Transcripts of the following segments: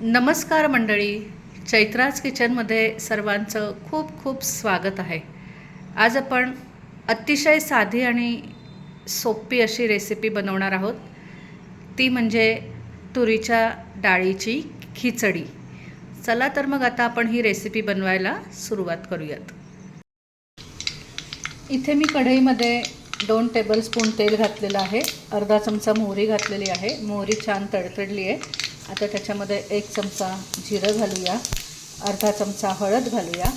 नमस्कार मंडळी चैत्राज किचनमध्ये सर्वांचं खूप खूप स्वागत आहे. आज आपण अतिशय साधी आणि सोपी अशी रेसिपी बनवणार आहोत. ती म्हणजे तुरीच्या डाळीची खिचडी. चला तर मग आता आपण ही रेसिपी बनवायला सुरुवात करूयात. इथे मी कढईमध्ये दोन टेबलस्पून तेल घातलेलं आहे. अर्धा चमचा मोहरी घातलेली आहे. मोहरी छान तडतडली आहे. आता त्याच्यामध्ये एक चमचा जिरं घालूया अर्धा चमचा हळद घालूया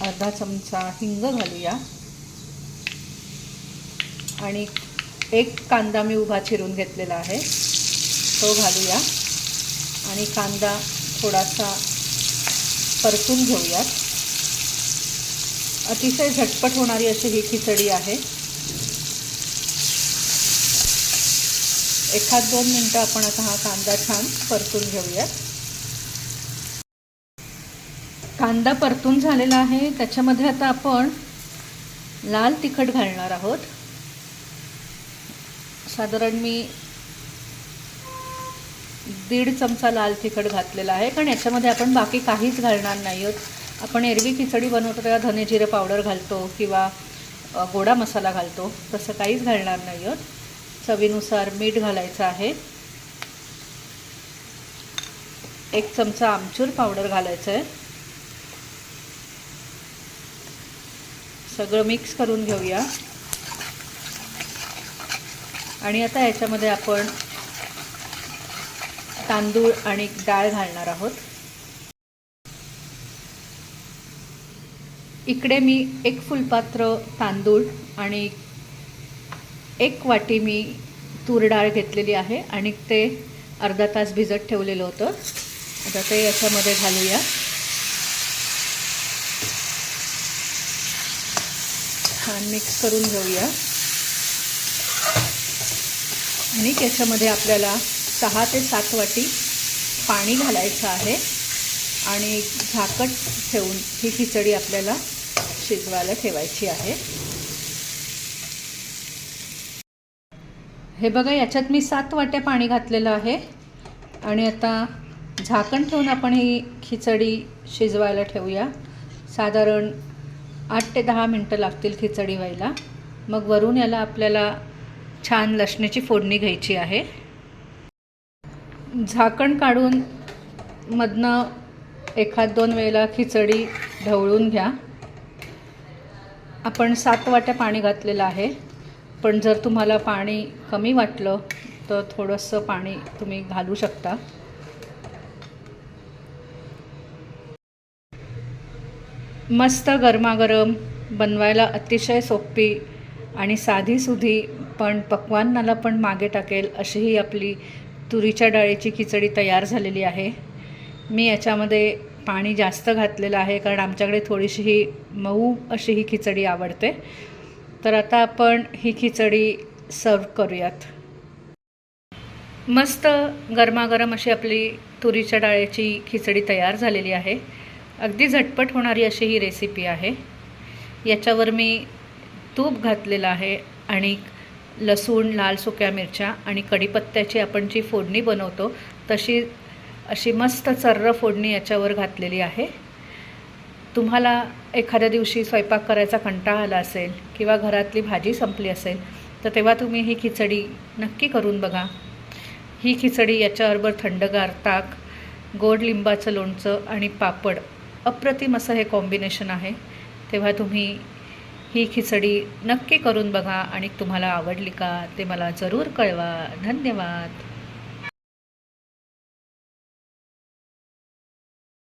अर्धा चमचा हिंग घालूया आणि एक कांदा मी उभा चिरून घेतलेला आहे तो घालूया आणि कांदा थोडासा परतून घेऊयात. अतिशय झटपट होणारी अशी ही खिचडी आहे. एखाद दोन मिनटं आपण आता हा कांदा छान परतून घेऊयात. कांदा परतून झालेला आहे. त्याच्यामध्ये आता आपण लाल तिखट घालणार आहोत. साधारण मी दीड चमचा लाल तिखट घातलेला आहे. कारण याच्यामध्ये आपण बाकी काहीच घालणार नाही आहोत. आपण एरवी खिचडी बनवतो तेव्हा धने जिरे पावडर घालतो किंवा गोडा मसाला घालतो. तसं काहीच घालणार नाही आहोत. चवीनुसार मीठ घालायचं आहे. एक चमचा आमचूर पावडर घालायचं आहे. सगळं मिक्स करून घेऊया. आणि आता याच्यामध्ये आपण तांदूळ आणि डाळ घालणार आहोत. इकडे मी एक फुलपात्र तांदूळ आणि एक वाटी मी तूर डाळ घेतलेली आहे आणि ते अर्धा तास भिजत ठेवलेलं होतं. आता ते याच्यामध्ये घालूया. छान मिक्स करून घेऊया. आणि याच्यामध्ये आपल्याला सहा ते सात वाटी पाणी घालायचं आहे. आणि झाकट ठेवून ही खिचडी आपल्याला शिजवायला ठेवायची आहे. हे बघा याच्यात मी सात वाट्या पाणी घातलेलं आहे. आणि आता झाकण ठेवून आपण ही खिचडी शिजवायला ठेवूया. साधारण आठ ते दहा मिनटं लागतील खिचडी व्हायला. मग वरून याला आपल्याला छान लसणीची फोडणी घ्यायची आहे. झाकण काढून मधनं एखाद दोन वेळेला खिचडी ढवळून घ्या. आपण सात वाट्या पाणी घातलेलं आहे. पण जर तुम्हाला पाणी कमी वाटलं तर थोडंसं पाणी तुम्ही घालू शकता. मस्त गरमागरम बनवायला अतिशय सोपी आणि साधीसुधी पण पक्वान्नाला पण मागे टाकेल अशी ही आपली तुरीच्या डाळीची खिचडी तयार झालेली आहे. मी याच्यामध्ये पाणी जास्त घातलेलं आहे कारण आमच्याकडे थोडीशी ही मऊ अशी ही खिचडी आवडते. तर आता आपण ही खिचडी सर्व करूयात. मस्त गरमागरम अशी आपली तुरीच्या डाळीची खिचडी तयार झालेली आहे. अगदी झटपट होणारी अशी ही रेसिपी आहे. याच्यावर मी तूप घातलेलं आहे आणि लसूण लाल सुक्या मिरच्या आणि कढीपत्त्याची आपण जी फोडणी बनवतो तशी अशी मस्त चर्र फोडणी याच्यावर घातलेली आहे. तुम्हाला एखाद्या दिवशी स्वयंपाक करायचा कंटाळा आला असेल किंवा घरातली भाजी संपली असेल तर तेव्हा तुम्ही ही खिचडी नक्की करून बघा. ही खिचडी याच्याबरोबर थंडगार ताक गोड लिंबाचं लोणचं आणि पापड अप्रतिम असं हे कॉम्बिनेशन आहे. तेव्हा तुम्ही ही खिचडी नक्की करून बघा आणि तुम्हाला आवडली का ते मला जरूर कळवा. धन्यवाद.